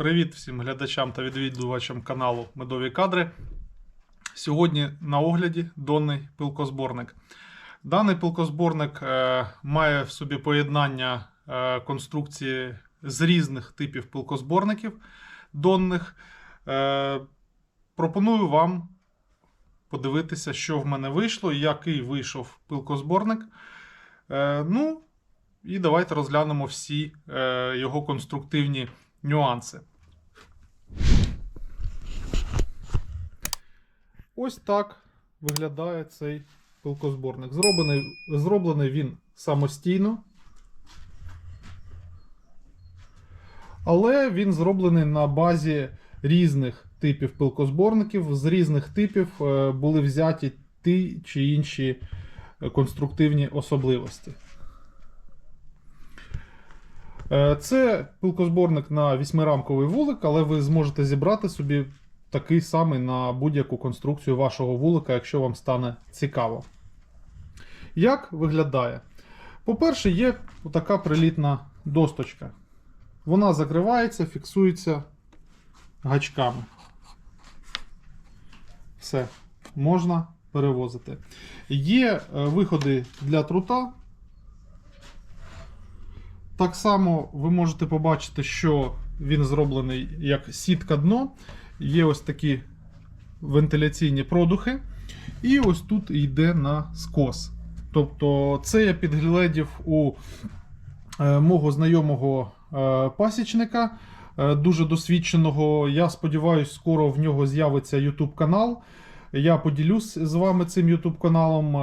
Привіт всім глядачам та відвідувачам каналу Медові Кадри. Сьогодні на огляді донний пилкозборник. Даний пилкозборник е, має в собі поєднання е, конструкції з різних типів пилкозборників донних. Е, пропоную вам подивитися, що в мене вийшло, який вийшов пилкозборник. Ну, і давайте розглянемо всі його конструктивні нюанси. Ось так виглядає цей пилкозборник. Зроблений, зроблений він самостійно. Але він зроблений на базі різних типів пилкозборників. З різних типів е, були взяті ті чи інші конструктивні особливості. Е, Це пилкозборник на вісьмирамковий вулик, але ви зможете зібрати собі такий самий на будь-яку конструкцію вашого вулика, якщо вам стане цікаво. Як виглядає? По-перше, є така прилітна досточка. Вона закривається, фіксується гачками. Все, можна перевозити. Є е, виходи для трута. Так само ви можете побачити, що він зроблений як сітка дно. Є ось такі вентиляційні продухи. І ось тут йде на скос. Тобто, це я підгледів у е, мого знайомого е, пасічника, е, дуже досвідченого. Я сподіваюся, скоро в нього з'явиться YouTube канал. Я поділюсь з вами цим YouTube каналом.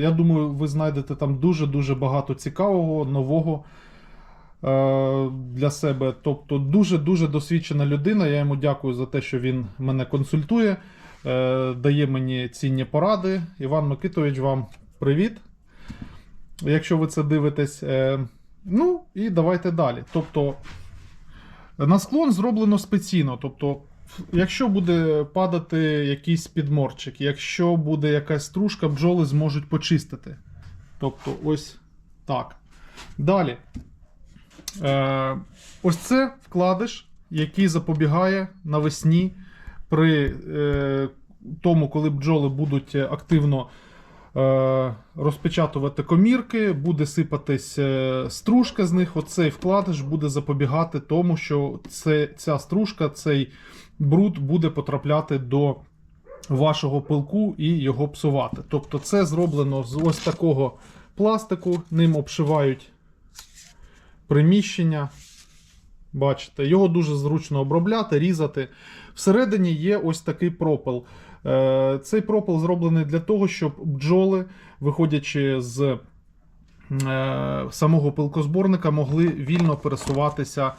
Я думаю, ви знайдете там дуже-дуже багато цікавого, нового для себе. Тобто, дуже-дуже досвідчена людина. Я йому дякую за те, що він мене консультує, е, дає мені цінні поради. Іван Микитович, вам привіт. Якщо ви це дивитесь. Е, Ну, і давайте далі. Тобто, на склон зроблено спеційно. Тобто, якщо буде падати якийсь підморчик, якщо буде якась стружка, бджоли зможуть почистити. Тобто, ось так. Далі. Е, ось це вкладиш, який запобігає навесні при е, тому, коли бджоли будуть активно е, розпечатувати комірки, буде сипатись стружка з них. Оцей вкладиш буде запобігати тому, що це, ця стружка, цей бруд буде потрапляти до вашого пилку і його псувати. Тобто, це зроблено з ось такого пластику, ним обшивають приміщення. Бачите, його дуже зручно обробляти, різати. Всередині є ось такий пропел. Е, Цей пропел зроблений для того, щоб бджоли, виходячи з е, самого пилкозборника, могли вільно пересуватися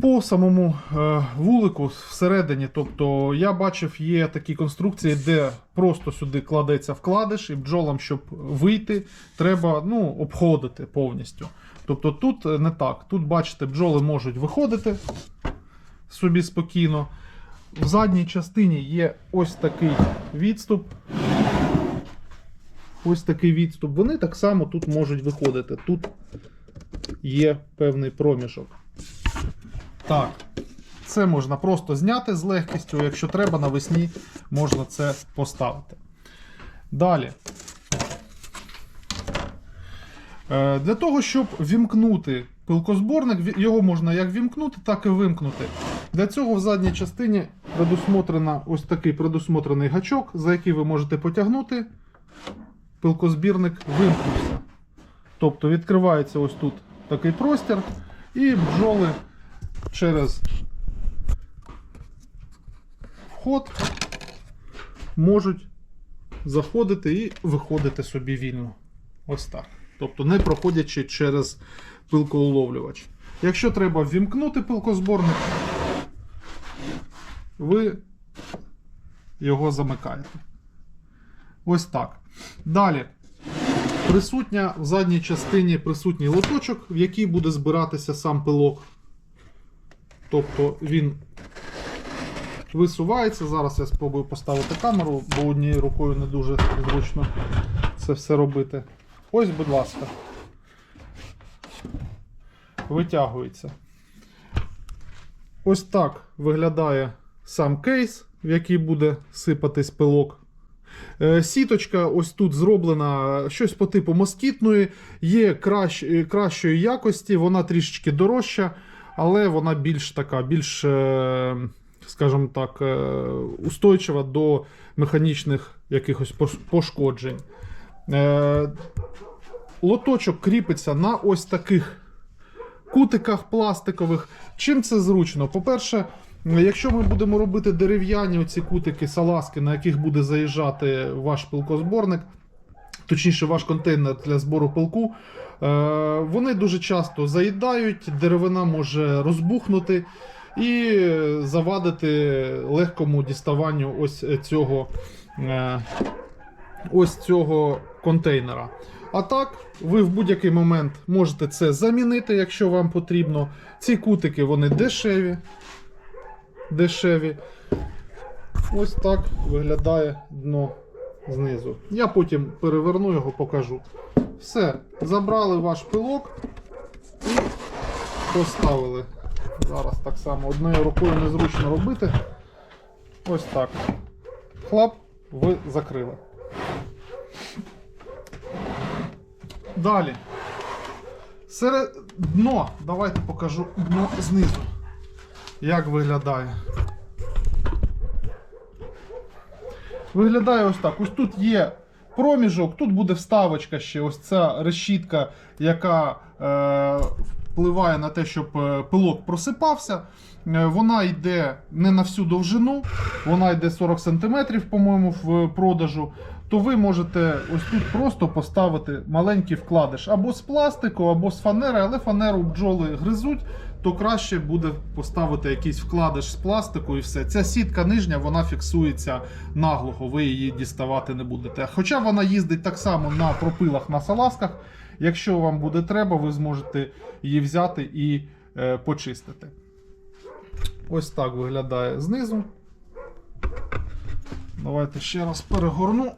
по самому е, вулику всередині. Тобто, я бачив, є такі конструкції, де просто сюди кладеться вкладиш, і бджолам, щоб вийти, треба ну, обходити повністю. Тобто тут не так. Тут, бачите, бджоли можуть виходити собі спокійно. В задній частині є ось такий відступ. Ось такий відступ. Вони так само тут можуть виходити. Тут є певний проміжок. Так, це можна просто зняти з легкістю, якщо треба, навесні можна це поставити. Далі. Е, Для того, щоб вімкнути пилкозборник, його можна як вімкнути, так і вимкнути. Для цього в задній частині предусмотрена ось такий предусмотрений гачок, за який ви можете потягнути. Пилкозбірник вимкнувся. Тобто відкривається ось тут такий простір, і бджоли через вход можуть заходити і виходити собі вільно. Ось так. Тобто не проходячи через пилкоуловлювач. Якщо треба ввімкнути пилкозборник, ви його замикаєте. Ось так. Далі. Присутня в задній частині присутній лоточок, в який буде збиратися сам пилок. Тобто він висувається. Зараз я спробую поставити камеру, бо однією рукою не дуже зручно це все робити. Ось, будь ласка. Витягується. Ось так виглядає сам кейс, в який буде сипатись пилок. Е, Сіточка ось тут зроблена щось по типу москітної, є е, кращої якості, вона трішечки дорожча, але вона більш така, більш, е, скажімо так, е, устойчива до механічних якихось пошкоджень. Е, Лоточок кріпиться на ось таких кутиках пластикових. Чим це зручно? По-перше, якщо ми будемо робити дерев'яні оці кутики салазки, на яких буде заїжджати ваш пилкозборник, точніше, ваш контейнер для збору пилку, е, вони дуже часто заїдають, деревина може розбухнути і завадити легкому діставанню ось цього, е, ось цього контейнера. А так, ви в будь-який момент можете це замінити, якщо вам потрібно. Ці кутики вони дешеві. Дешеві. Ось так виглядає дно знизу. Я потім переверну його, покажу. Все, забрали ваш пилок і поставили. Зараз так само одною рукою незручно робити. Ось так. Хлап, ви закрили. Далі. Серед дно. Давайте покажу дно знизу. Як виглядає. Виглядає ось так. Ось тут є проміжок, тут буде вставочка ще, ось ця решітка, яка е, впливає на те, щоб е, пилок просипався. Е, вона йде не на всю довжину, вона йде 40 см, по-моєму, в продажу. То ви можете ось тут просто поставити маленький вкладиш або з пластику, або з фанери, але фанеру бджоли гризуть, то краще буде поставити якийсь вкладиш з пластику і все. Ця сітка нижня вона фіксується наглухо, ви її діставати не будете. Хоча вона їздить так само на пропилах на салазках. Якщо вам буде треба, ви зможете її взяти і е, почистити. Ось так виглядає знизу. Давайте ще раз перегорну.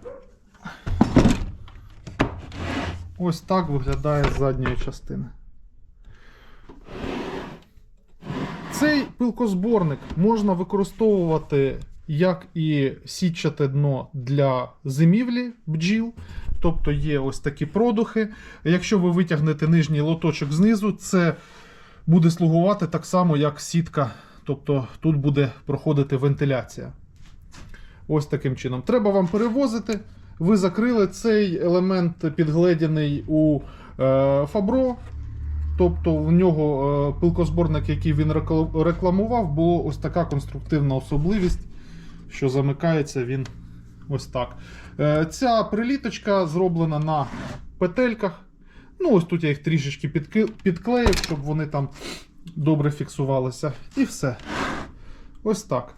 Ось так виглядає з задньої частини. Цей пилкозборник можна використовувати як і сітчате дно для зимівлі бджіл. Тобто є ось такі продухи. Якщо ви витягнете нижній лоточок знизу, це буде слугувати так само, як сітка. Тобто тут буде проходити вентиляція. Ось таким чином. Треба вам перевозити. Ви закрили цей елемент підгледяний у е, Фабро. Тобто в нього е, пилкозборник, який він рекламував, було ось така конструктивна особливість, що замикається він ось так. Е, ця приліточка зроблена на петельках. Ну, ось тут я їх трішечки підклеїв, щоб вони там добре фіксувалися. І все. Ось так.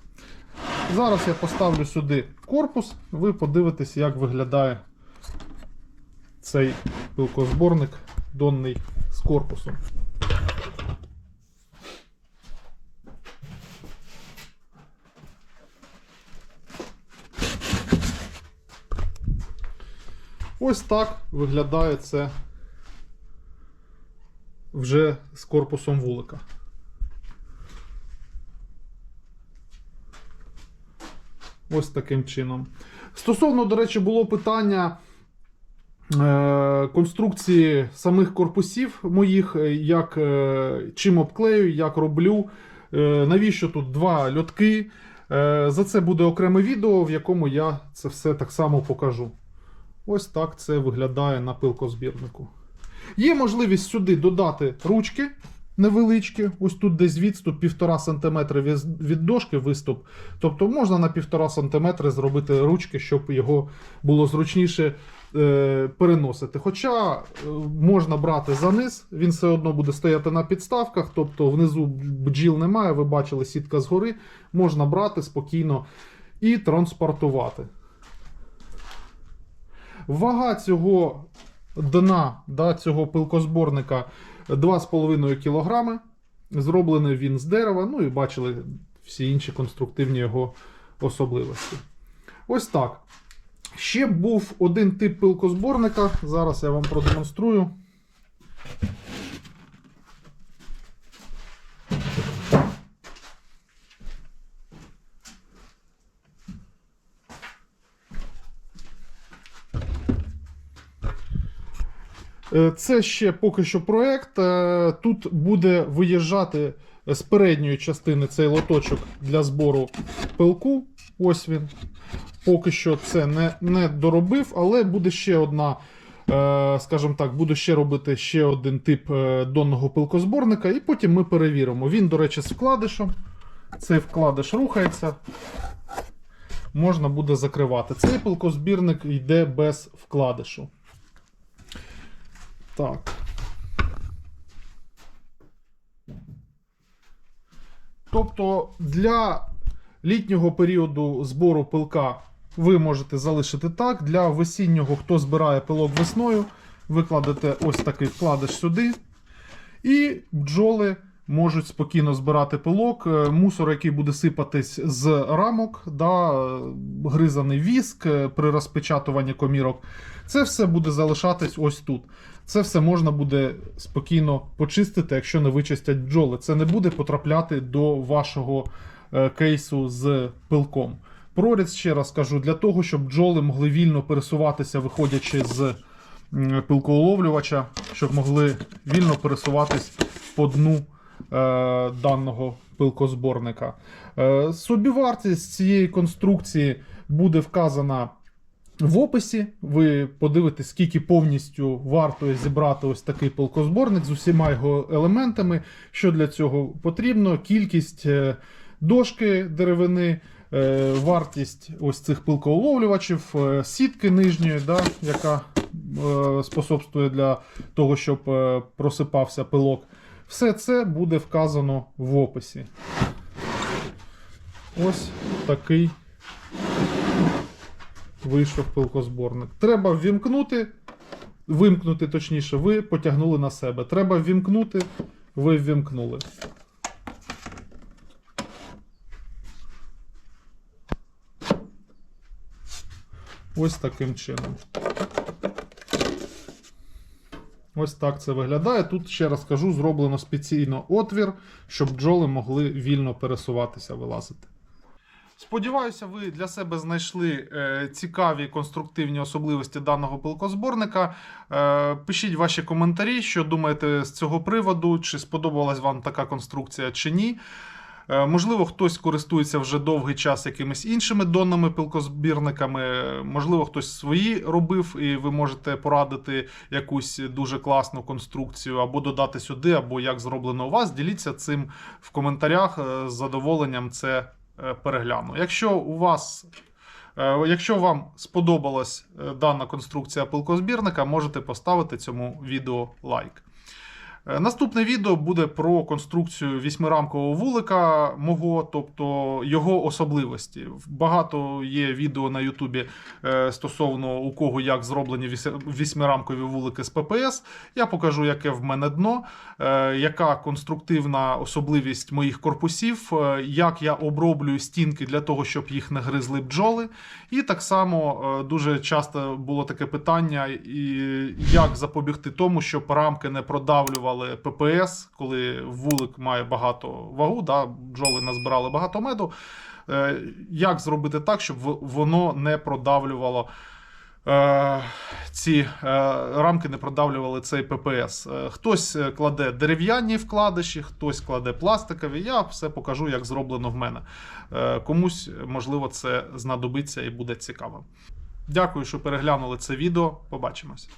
Зараз я поставлю сюди корпус, ви подивитесь, як виглядає цей пилкозборник донний корпусом. Ось так виглядає це вже з корпусом вулика. Ось таким чином. Стосовно, до речі, було питання е, конструкції самих корпусів моїх, е, як, е, чим обклею, як роблю. Е, навіщо тут два льотки? За це буде окреме відео, в якому я це все так само покажу. Ось так це виглядає на пилкозбірнику. Є можливість сюди додати ручки невеличкі. Ось тут десь відступ 1,5 см від дошки виступ. Тобто можна на 1,5 см зробити ручки, щоб його було зручніше е, переносити. Хоча е, можна брати за низ, він все одно буде стояти на підставках, тобто внизу бджіл немає, ви бачили сітка згори. Можна брати спокійно і транспортувати. Вага цього дна да, цього пилкозборника 2,5 кг. Зроблений він з дерева. Ну і бачили всі інші конструктивні його особливості. Ось так. Ще був один тип пилкозборника. Зараз я вам продемонструю. Е, це ще поки що проект. Е, тут буде виїжджати з передньої частини цей лоточок для збору пилку. Ось він. Поки що це не, не доробив, але буде ще одна, е, скажімо так, буду ще робити ще один тип е, донного пилкозборника, і потім ми перевіримо. Він, до речі, з вкладишем. Цей вкладиш рухається. Можна буде закривати. Цей пилкозбірник йде без вкладишу. Так. Тобто для літнього періоду збору пилка ви можете залишити так. Для весіннього, хто збирає пилок весною, ви кладете ось такий вкладиш сюди. І бджоли можуть спокійно збирати пилок. Е, Мусор, який буде сипатись з рамок, да, гризаний віск е, при розпечатуванні комірок. Це все буде залишатись ось тут. Це все можна буде спокійно почистити, якщо не вичистять бджоли. Це не буде потрапляти до вашого е, кейсу з пилком. Проріз, ще раз кажу, для того, щоб бджоли могли вільно пересуватися, виходячи з м, пилкоуловлювача, щоб могли вільно пересуватись по дну даного пилкозборника. Е, собівартість цієї конструкції буде вказана в описі. Ви подивитесь, скільки повністю варто зібрати ось такий пилкозборник з усіма його елементами. Що для цього потрібно? Кількість е, дошки деревини. е, Вартість ось цих пилкоуловлювачів, е, сітки нижньої, да, яка е, способствує для того, щоб е, просипався пилок. Все це буде вказано в описі. Ось такий вийшов пилкозборник. Треба ввімкнути, вимкнути, точніше, ви потягнули на себе. Треба ввімкнути, ви ввімкнули. Ось таким чином. Ось так це виглядає. Тут ще раз кажу, зроблено спеційно отвір, щоб бджоли могли вільно пересуватися, вилазити. Сподіваюся, ви для себе знайшли е, цікаві конструктивні особливості даного пилкозборника. Е, пишіть ваші коментарі, що думаєте з цього приводу, чи сподобалась вам така конструкція чи ні. Е, Можливо, хтось користується вже довгий час якимись іншими донними пилкозбірниками. Можливо, хтось свої робив, і ви можете порадити якусь дуже класну конструкцію або додати сюди, або як зроблено у вас. Діліться цим в коментарях. Е, З задоволенням це е, перегляну. Якщо у вас. Якщо вам сподобалась дана конструкція пилкозбірника, можете поставити цьому відео лайк. Е, Наступне відео буде про конструкцію вісьмирамкового вулика мого, тобто його особливості. Багато є відео на Ютубі е, стосовно у кого як зроблені вісьмирамкові вулики з ППС. Я покажу, яке в мене дно, е, яка конструктивна особливість моїх корпусів, як я оброблюю стінки для того, щоб їх не гризли бджоли. І так само дуже часто було таке питання, як запобігти тому, щоб рамки не продавлювали ППС, коли вулик має багато вагу, да, бджоли назбирали багато меду. Е, Як зробити так, щоб воно не продавлювало. е, Ці е, рамки не продавлювали цей ППС. Хтось кладе дерев'яні вкладиші, хтось кладе пластикові. Я все покажу, як зроблено в мене. Комусь, можливо, це знадобиться і буде цікаво. Дякую, що переглянули це відео. Побачимось.